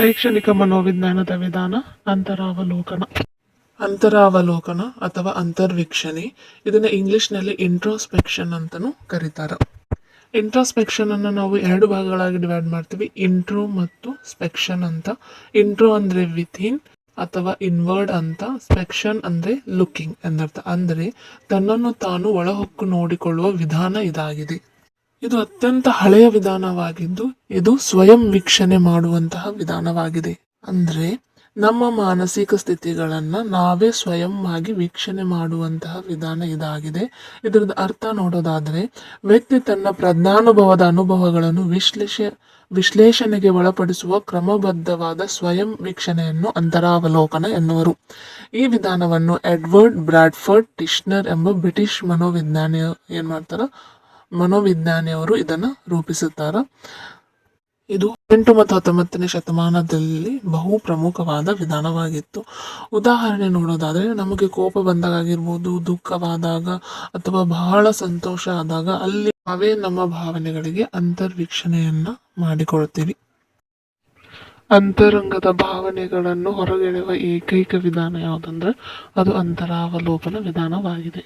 ಶೈಕ್ಷಣಿಕ ಮನೋವಿಜ್ಞಾನದ ವಿಧಾನ, ಅಂತರಾವಲೋಕನ. ಅಂತರಾವಲೋಕನ ಅಥವಾ ಅಂತರ್ವೀಕ್ಷಣೆ, ಇದನ್ನ ಇಂಗ್ಲಿಷ್ನಲ್ಲಿ ಇಂಟ್ರೋಸ್ಪೆಕ್ಷನ್ ಅಂತಲೂ ಕರೀತಾರೆ. ಇಂಟ್ರೋಸ್ಪೆಕ್ಷನ್ ಅನ್ನು ನಾವು ಎರಡು ಭಾಗಗಳಾಗಿ ಡಿವೈಡ್ ಮಾಡ್ತೀವಿ. ಇಂಟ್ರೋ ಮತ್ತು ಸ್ಪೆಕ್ಷನ್ ಅಂತ. ಇಂಟ್ರೋ ಅಂದ್ರೆ ವಿಥಿನ್ ಅಥವಾ ಇನ್ವರ್ಡ್ ಅಂತ. ಸ್ಪೆಕ್ಷನ್ ಅಂದ್ರೆ ಲುಕಿಂಗ್ ಎಂದರ್ಥ. ಅಂದ್ರೆ ತನ್ನನ್ನು ತಾನು ಒಳಹೊಕ್ಕು ನೋಡಿಕೊಳ್ಳುವ ವಿಧಾನ ಇದಾಗಿದೆ. ಇದು ಅತ್ಯಂತ ಹಳೆಯ ವಿಧಾನವಾಗಿದ್ದು ಇದು ಸ್ವಯಂ ವೀಕ್ಷಣೆ ಮಾಡುವಂತಹ ವಿಧಾನವಾಗಿದೆ. ಅಂದ್ರೆ ನಮ್ಮ ಮಾನಸಿಕ ಸ್ಥಿತಿಗಳನ್ನ ನಾವೇ ಸ್ವಯಂ ಆಗಿ ವೀಕ್ಷಣೆ ಮಾಡುವಂತಹ ವಿಧಾನ ಇದಾಗಿದೆ. ಇದರ ಅರ್ಥ ನೋಡೋದಾದ್ರೆ ವ್ಯಕ್ತಿ ತನ್ನ ಪ್ರಜ್ಞಾನುಭವದ ಅನುಭವಗಳನ್ನು ವಿಶ್ಲೇಷ ವಿಶ್ಲೇಷಣೆಗೆ ಒಳಪಡಿಸುವ ಕ್ರಮಬದ್ಧವಾದ ಸ್ವಯಂ ವೀಕ್ಷಣೆಯನ್ನು ಅಂತರಾವಲೋಕನ ಎನ್ನುವರು. ಈ ವಿಧಾನವನ್ನು ಎಡ್ವರ್ಡ್ ಬ್ರಾಡ್ಫರ್ಡ್ ಟಿಶ್ನರ್ ಎಂಬ ಬ್ರಿಟಿಷ್ ಮನೋವಿಜ್ಞಾನಿ ಏನ್ ಮಾಡ್ತಾರ ಮನೋವಿಜ್ಞಾನಿಯವರು ಇದನ್ನ ರೂಪಿಸುತ್ತಾರ. ಇದು ಎಂಟು ಮತ್ತು ಹತ್ತೊಂಬತ್ತನೇ ಶತಮಾನದಲ್ಲಿ ಬಹು ಪ್ರಮುಖವಾದ ವಿಧಾನವಾಗಿತ್ತು. ಉದಾಹರಣೆ ನೋಡೋದಾದ್ರೆ, ನಮಗೆ ಕೋಪ ಬಂದಾಗ ಆಗಿರ್ಬೋದು ದುಃಖವಾದಾಗ ಅಥವಾ ಬಹಳ ಸಂತೋಷ ಆದಾಗ ಅಲ್ಲಿ ನಾವೇ ನಮ್ಮ ಭಾವನೆಗಳಿಗೆ ಅಂತರ್ವೀಕ್ಷಣೆಯನ್ನ ಮಾಡಿಕೊಳ್ತೀವಿ ಅಂತರಂಗದ ಭಾವನೆಗಳನ್ನು ಹೊರಗೆಳೆಯುವ ಏಕೈಕ ವಿಧಾನ ಯಾವುದಂದ್ರೆ, ಅದು ಅಂತರಾವಲೋಕನ ವಿಧಾನವಾಗಿದೆ.